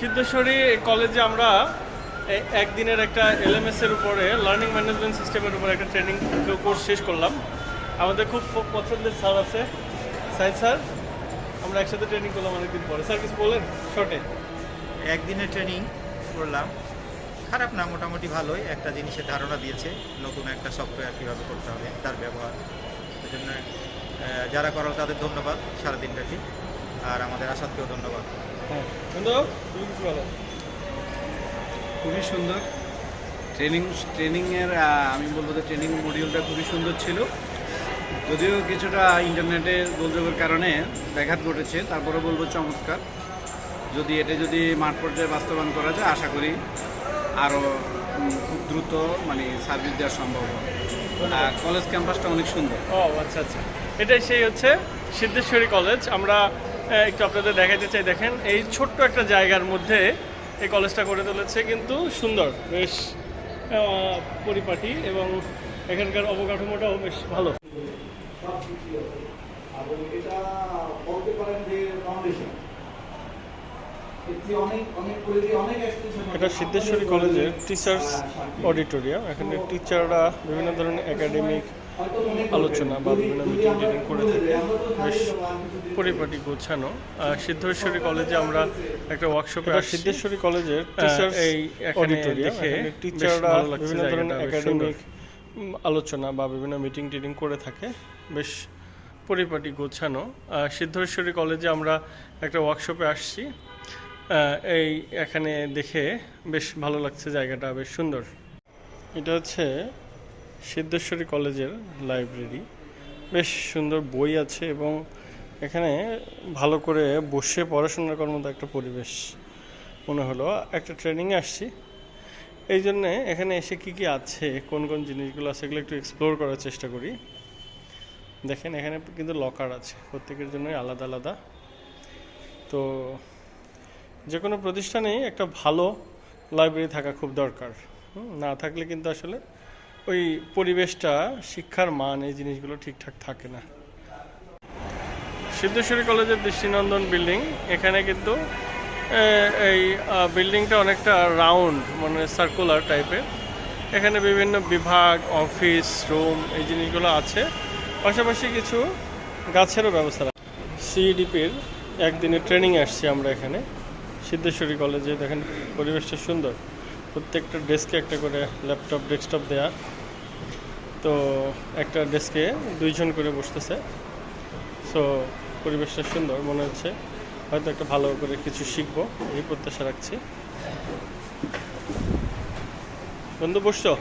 সিদ্ধেশ্বরী কলেজে আমরা একদিনের একটা এলএমএস এর উপরে লার্নিং ম্যানেজমেন্ট সিস্টেমের উপরে একটা ট্রেনিং কোর্স শেষ করলাম। আমাদের খুব পছন্দের স্যার আছে সাইন্স স্যার। আমরা একসাথে ট্রেনিং করলাম অনেকদিন পরে। স্যার, কিছু বলেন? শর্টে একদিনের ট্রেনিং করলাম। খারাপ না, মোটামুটি ভালোই। একটা জিনিসের ধারণা দিয়েছে, নতুন একটা সফটওয়্যার কীভাবে করতে হবে, তার ব্যবহার। এই জন্য যারা করাল তাদের ধন্যবাদ, সারাদিনব্যাপী। আর আমাদের আসাদকেও ধন্যবাদ। হ্যাঁ। বন্ধু তুমি কিছু বলো। খুবই সুন্দর। ট্রেনিং ট্রেনিংয়ের আমি বলব যে ট্রেনিং মডিউলটা খুবই সুন্দর ছিল। যদিও কিছুটা ইন্টারনেটের গোলযোগের কারণে ব্যাঘাত ঘটেছে তারপরে বলব চমৎকার। যদি এটা যদি মাঠ পর্যায়ে বাস্তবায়ন করা যায় আশা করি আরও খুব দ্রুত মানে সার্ভিস দেওয়া সম্ভব হবে। আর কলেজ ক্যাম্পাসটা অনেক সুন্দর। ও আচ্ছা আচ্ছা। এটাই সেই হচ্ছে সিদ্ধেশ্বরী কলেজ আমরা একটু আপনাদের দেখাতে চাই। দেখেন, এই ছোট্ট একটা জায়গার মধ্যে এই কলেজটা করে তুলেছে, কিন্তু সুন্দর, বেশ পরিপাটি এবং এখানকার অবকাঠামোটাও বেশ ভালো। এটা এটা সিদ্ধেশ্বরী কলেজের টিচার্স অডিটোরিয়াম এখানে টিচাররা বিভিন্ন ধরনের একাডেমিক আলোচনা বা বিভিন্ন মিটিং টিটিং করে থাকে বেশ পরিপাটি গোছানো। সিদ্ধেশ্বরী কলেজে আমরা একটা ওয়ার্কশপে সিদ্ধেশ্বরী কলেজের এই দেখে টিচাররা বিভিন্ন ধরনের একাডেমিক আলোচনা বা বিভিন্ন মিটিং টিটিং করে থাকে। বেশ পরিপাটি গোছানো। সিদ্ধেশ্বরী কলেজে আমরা একটা ওয়ার্কশপে আসছি। এই এখানে দেখে বেশ ভালো লাগছে জায়গাটা। বেশ সুন্দর। এটা হচ্ছে সিদ্ধেশ্বরী কলেজের লাইব্রেরি। বেশ সুন্দর বই আছে এবং এখানে ভালো করে বসে পড়াশোনা করার মতো একটা পরিবেশ মনে হলো। একটা ট্রেনিংয়ে আসছি। এই জন্যে এখানে এসে কি কি আছে, কোন কোন জিনিসগুলো আছে, এগুলো একটু এক্সপ্লোর করার চেষ্টা করি। দেখেন, এখানে কিন্তু লকার আছে, প্রত্যেকের জন্যই আলাদা আলাদা। তো যে কোনো প্রতিষ্ঠানেই একটা ভালো লাইব্রেরি থাকা খুব দরকার। না থাকলে কিন্তু আসলে ওই পরিবেশটা, শিক্ষার মান এই জিনিসগুলো ঠিকঠাক থাকে না। সিদ্ধেশ্বরী কলেজের দৃষ্টিনন্দন বিল্ডিং, এখানে কিন্তু এই বিল্ডিংটা অনেকটা রাউন্ড মানে সার্কুলার টাইপের এখানে বিভিন্ন বিভাগ অফিস রুম এই জিনিসগুলো আছে। পাশাপাশি কিছু গাছেরও ব্যবস্থা সিইডিপির একদিনের ট্রেনিং আসছি আমরা এখানে। সিদ্ধেশ্বরী কলেজে দেখেন পরিবেশটা সুন্দর। প্রত্যেকটা ডেস্কে একটা করে ল্যাপটপ ডেস্কটপ দেয়া। তো একটা ডেস্কে দুইজন করে বসতেছে। সো পরিবেশটা সুন্দর মনে হচ্ছে। হয়তো একটা ভালো করে কিছু শিখব, এই প্রত্যাশা রাখছি। বন্ধু, বসছো?